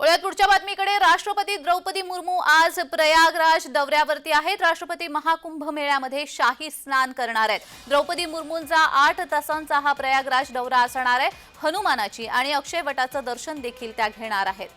वळूयात पुढच्या बातमीकडे राष्ट्रपती द्रौपदी मुर्मू आज प्रयागराज दौऱ्यावरती आहेत. राष्ट्रपती महाकुंभ मेळ्यामध्ये शाही स्नान करणार आहेत. द्रौपदी मुर्मूंचा आठ तासांचा हा प्रयागराज दौरा असणार आहे. हनुमानाची आणि अक्षयवटाचं दर्शन देखील त्या घेणार आहेत.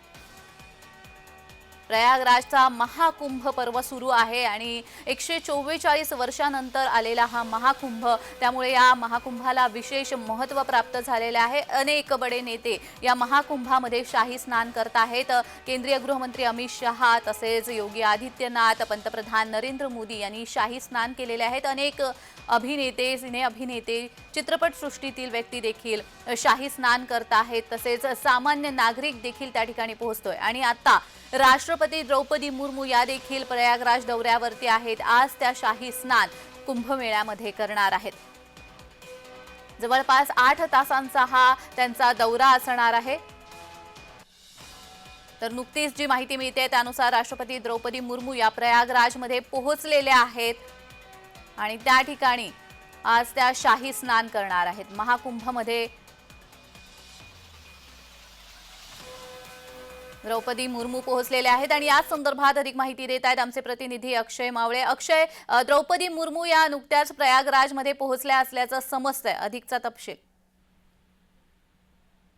प्रयागराजचा महाकुंभ पर्व सुरू आहे आणि एकशे चोवेचाळीस वर्षानंतर आलेला हा महाकुंभ त्यामुळे या महाकुंभाला विशेष महत्त्व प्राप्त झालेले आहे. अनेक बडे नेते या महाकुंभामध्ये शाही स्नान करत आहेत. केंद्रीय गृहमंत्री अमित शहा तसेच योगी आदित्यनाथ पंतप्रधान नरेंद्र मोदी यांनी शाही स्नान केलेले आहेत. अनेक अभिनेते सिने अभिनेते चित्रपटसृष्टीतील व्यक्ती देखील शाही स्नान करत आहेत. तसेच सामान्य नागरिक देखील त्या ठिकाणी पोहोचतोय. आणि आता राष्ट्रपती द्रौपदी मुर्मू या देखील प्रयागराज दौऱ्यावरती आहेत. आज त्या शाही स्नान कुंभमेळ्यामध्ये करणार आहेत. जवळपास आठ तासांचा हा त्यांचा दौरा असणार आहे. तर नुकतीच जी माहिती मिळते त्यानुसार राष्ट्रपती द्रौपदी मुर्मू या प्रयागराजमध्ये पोहोचलेल्या आहेत. आणि त्या ठिकाणी आज त्या शाही स्नान करणार आहेत. महाकुंभमध्ये द्रौपदी मुर्मू पोहोचलेले आहेत आणि याच संदर्भात अधिक माहिती देत आहेत आमचे प्रतिनिधी अक्षय मावळे. अक्षय द्रौपदी मुर्मू या नुकत्याच प्रयागराजमध्ये पोहोचल्या असल्याचं समजतंय. अधिकचा तपशील.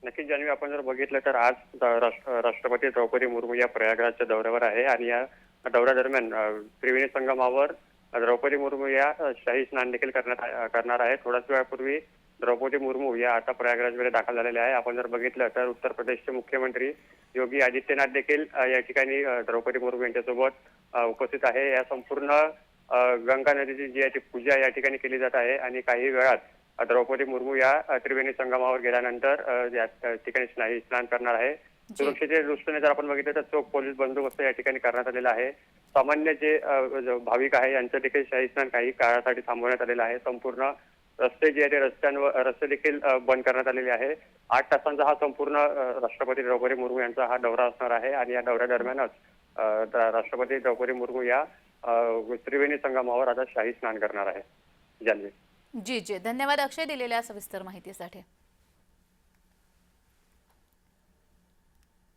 नक्कीच जान्हवी आपण जर बघितलं तर आज राष्ट्रपती द्रौपदी मुर्मू या प्रयागराजच्या दौऱ्यावर आहे आणि या दौऱ्यादरम्यान दरम्यान त्रिवेणी संगमावर द्रौपदी मुर्मू या शाही स्नान देखील करण्यात करणार आहे थोड्याच वेळापूर्वी द्रौपदी मुर्मू या आता प्रयागराजमध्ये दाखल झालेल्या आहे. आपण जर बघितलं तर उत्तर प्रदेशचे मुख्यमंत्री योगी आदित्यनाथ देखील या ठिकाणी द्रौपदी मुर्मू यांच्यासोबत उपस्थित आहे. या संपूर्ण गंगा नदीची जी आहे ती पूजा या ठिकाणी केली जात आहे आणि काही वेळात द्रौपदी मुर्मू या त्रिवेणी संगमावर गेल्यानंतर या ठिकाणी स्नान करणार आहे. सुरक्षेच्या दृष्टीने जर आपण बघितलं तर चोख पोलीस बंदोबस्त या ठिकाणी करण्यात आलेला आहे. सामान्य जो भाविक आहे यांचं देखील शाही स्नान काही काळासाठी थांबवण्यात आलेलं आहे. संपूर्ण रस्ते जे आहे ते रस्त्यांवर रस्ते देखील बंद करण्यात आलेले आहे. आठ तासांचा हा संपूर्ण राष्ट्रपती द्रौपदी मुर्मू यांचा हा दौरा असणार आहे आणि या दौऱ्यादरम्यानच राष्ट्रपती द्रौपदी मुर्मू या त्रिवेणी संगमावर आता शाही स्नान करणार आहे. जान्हवी. जी जी. धन्यवाद अक्षय दिलेल्या सविस्तर माहितीसाठी.